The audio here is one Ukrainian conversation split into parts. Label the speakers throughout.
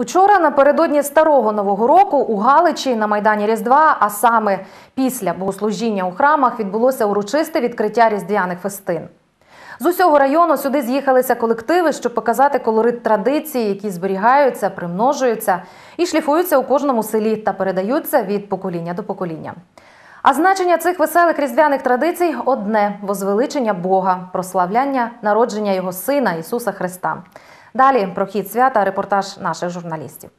Speaker 1: Учора напередодні старого нового року у Галичі на майдані Різдва, а саме після богослужіння у храмах, відбулося урочисте відкриття різдвяних фестин. З усього району сюди з'їхалися колективи, щоб показати колорит традицій, які зберігаються, примножуються і шліфуються у кожному селі та передаються від покоління до покоління. А значення цих веселих різдвяних традицій одне возвеличення Бога, прославляння народження Його Сина Ісуса Христа. Далі про хід свята репортаж наших журналістів.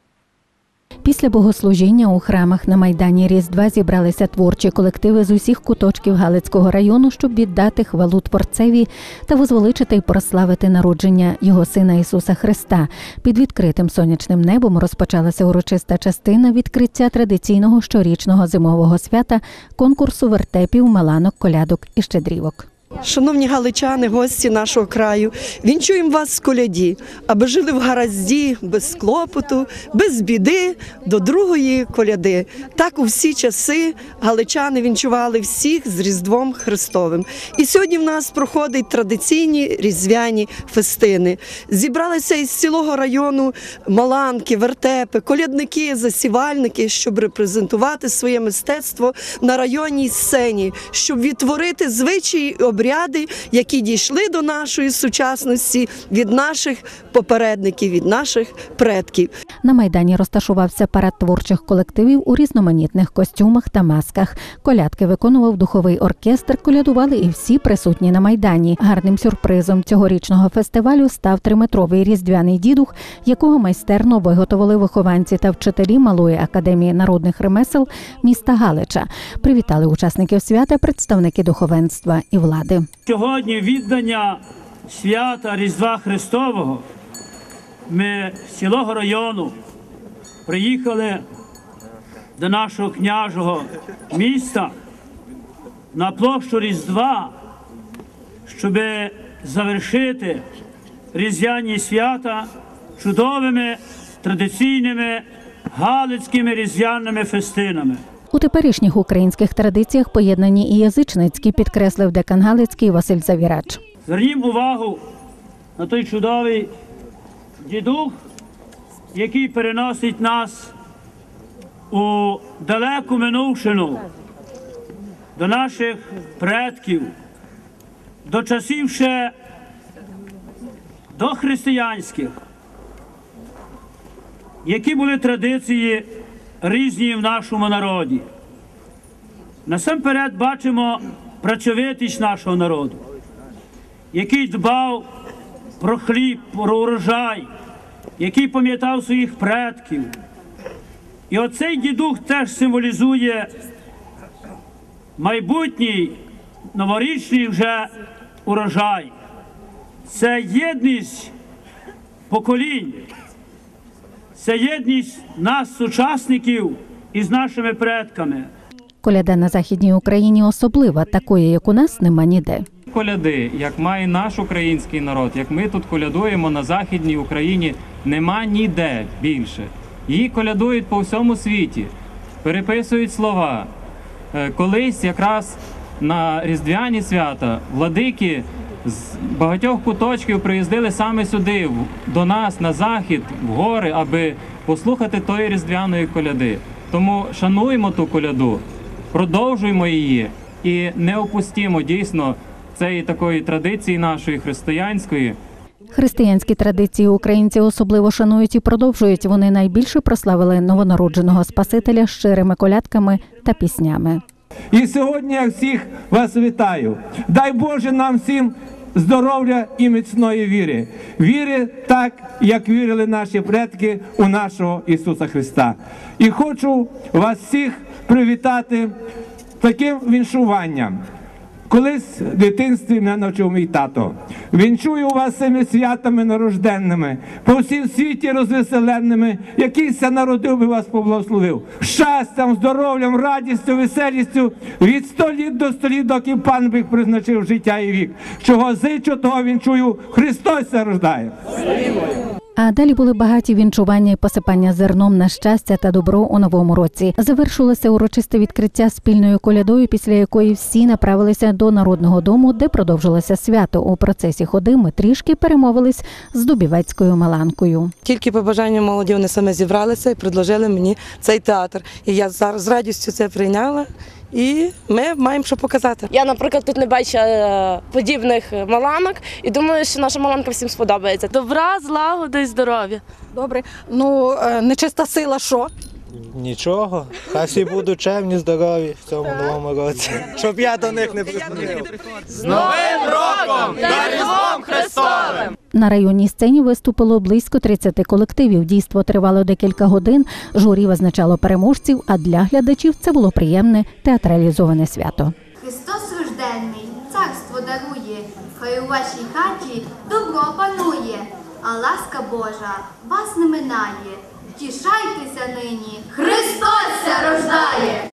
Speaker 2: Після богослужіння у храмах на майдані Різдва зібралися творчі колективи з усіх куточків Галицького району, щоб віддати хвалу творцеві та возвеличити й прославити народження його сина Ісуса Христа. Під відкритим сонячним небом розпочалася урочиста частина відкриття традиційного щорічного зимового свята конкурсу вертепів, маланок, колядок і щедрівок.
Speaker 3: Шановні галичани, гості нашого краю, вінчуємо вас з коляді, аби жили в гаразді, без клопоту, без біди до другої коляди. Так у всі часи галичани вінчували всіх з Різдвом Христовим. І сьогодні в нас проходять традиційні різдвяні фестини. Зібралися із цілого району маланки, вертепи, колядники, засівальники, щоб репрезентувати своє мистецтво на районній сцені, щоб відтворити звичаї і обряди, які дійшли до нашої сучасності від наших попередників, від наших предків.
Speaker 2: На майдані розташувався парад творчих колективів у різноманітних костюмах та масках. Колядки виконував духовий оркестр, колядували і всі присутні на майдані. Гарним сюрпризом цьогорічного фестивалю став триметровий різдвяний дідух, якого майстерно виготовили вихованці та вчителі малої академії народних ремесел міста Галича. Привітали учасників свята представники духовенства і влади.
Speaker 4: Сьогодні віддання свята Різдва Христового ми з цілого району приїхали до нашого княжого міста на площу Різдва, щоб завершити різдвяні свята чудовими традиційними галицькими різдвяними фестинами.
Speaker 2: У теперішніх українських традиціях поєднані і язичницькі, підкреслив декан Галицький Василь Завірач.
Speaker 4: Звернім увагу на той чудовий дідух, який переносить нас у далеку минувшину до наших предків, до часів ще дохристиянських, які були традиції різні в нашому народі. Насамперед бачимо працьовитість нашого народу який дбав про хліб, про урожай, який пам'ятав своїх предків. І оцей дідух теж символізує майбутній новорічний вже урожай. Це єдність поколінь, це єдність нас, сучасників, із нашими предками.
Speaker 2: Коляда на західній Україні особлива, такої, як у нас, нема ніде.
Speaker 5: Коляди, як має наш український народ, як ми тут колядуємо на Західній Україні, нема ніде більше. Її колядують по всьому світі, переписують слова. Е, Колись якраз на Різдвяні свята владики з багатьох куточків приїздили саме сюди, до нас на захід, в гори, аби послухати тої різдвяної коляди. Тому шануємо ту коляду, продовжуємо її і не опустімо дійсно цієї такої традиції нашої християнської.
Speaker 2: Християнські традиції українці особливо шанують і продовжують. Вони найбільше прославили новонародженого Спасителя щирими колядками та піснями.
Speaker 6: І сьогодні я всіх вас вітаю. Дай Боже нам всім здоров'я і міцної віри. Віри так, як вірили наші предки у нашого Ісуса Христа. І хочу вас всіх привітати таким віншуванням. Колись в дитинстві мене навчив мій тато. Вінчую вас цими святами нарожденними, по всім світі розвеселенними, який ся народив би вас поблагословив. Щастям, здоров'ям, радістю, веселістю від сто літ до сто літ, доки пан Бог призначив життя і вік. Чого зичу, того вінчую, Христос рождає.
Speaker 2: А далі були багаті вінчування і посипання зерном на щастя та добро у новому році. Завершилося урочисте відкриття спільною колядою, після якої всі направилися до народного дому, де продовжилося свято. У процесі ходи ми трішки перемовились з Дубівецькою Маланкою.
Speaker 7: Тільки по бажанню молоді вони саме зібралися і предложили мені цей театр. І я зараз з радістю це прийняла. І ми маємо що показати.
Speaker 8: Я, наприклад, тут не бачила е, подібних маланок і думаю, що наша маланка всім сподобається. Добра, злагоди і здоров'я.
Speaker 9: Добре, ну е, нечиста сила що?
Speaker 10: Нічого, хай всі будуть чемні, здорові в цьому новому році. Щоб я до них не приходив.
Speaker 2: На районній сцені виступило близько 30 колективів. Дійство тривало декілька годин. Журі визначало переможців, а для глядачів це було приємне театралізоване свято.
Speaker 11: Христос рожденний, царство дарує, хай у вашій хаті добро панує, а ласка Божа вас не минає. Тішайтеся нині, Христос рождає!